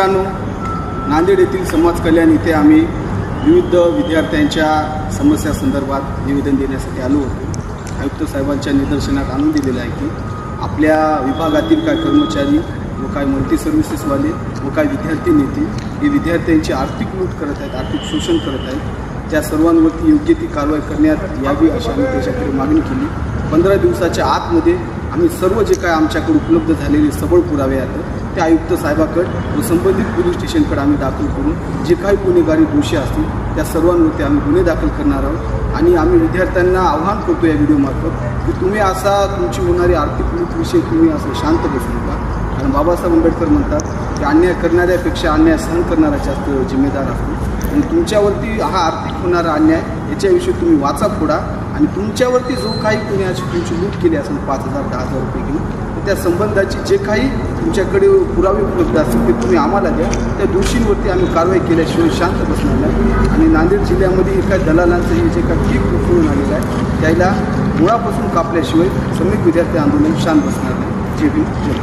मित्रांनो नांदेड येथील समाज कल्याण इथे आम्ही विविध विद्यार्थ्यांच्या समस्या संदर्भात निवेदन देण्यासाठी आलो होतो. आयुक्त साहेबांच्या निदर्शनात आणून दिलेलं आहे की आपल्या विभागातील काय कर्मचारी व काय मल्टी सर्व्हिसेसवाले व काय विद्यार्थी नेते हे विद्यार्थ्यांची आर्थिक लूट करत आहेत आर्थिक शोषण करत आहेत. त्या सर्वांवरती योग्य ती कारवाई करण्यात यावी अशी आम्ही त्याच्याकडे मागणी केली. पंधरा दिवसाच्या आतमध्ये आम्ही सर्व जे काय आमच्याकडे उपलब्ध झालेले सबळ पुरावे आहेत ते आयुक्त साहेबाकडे व संबंधित पोलीस स्टेशनकडे आम्ही दाखल करून जे काही गुन्हेगारी दोषी असतील त्या सर्वांवरती आम्ही गुन्हे दाखल करणार आहोत. आणि आम्ही विद्यार्थ्यांना आव्हान करतो या व्हिडिओमार्फत की तुम्ही असा तुमची होणारी आर्थिक विषय तुम्ही असं शांत बसू नका कारण बाबासाहेब आंबेडकर म्हणतात की अन्याय करणाऱ्यापेक्षा अन्याय सहन करणारा जास्त जिम्मेदार असतो. आणि तुमच्यावरती हा आर्थिक होणारा अन्याय याच्याविषयी तुम्ही वाचा फोडा आणि तुमच्यावरती जो काही कोणी अशी तुमची लूट केली असेल पाच हजार दहा हजार रुपये घेऊन तर त्या संबंधाची जे काही तुमच्याकडे पुरावे उपलब्ध असतील ते तुम्ही आम्हाला द्या. त्या दोषींवरती आम्ही कारवाई केल्याशिवाय शांत बसणार नाही. आणि नांदेड जिल्ह्यामध्ये एका दलालांचं हे जे काही पीक उकळून आलेलं आहे त्याला मुळापासून कापल्याशिवाय श्रमिक विद्यार्थी आंदोलन शांत बसणार नाही. जे बी जय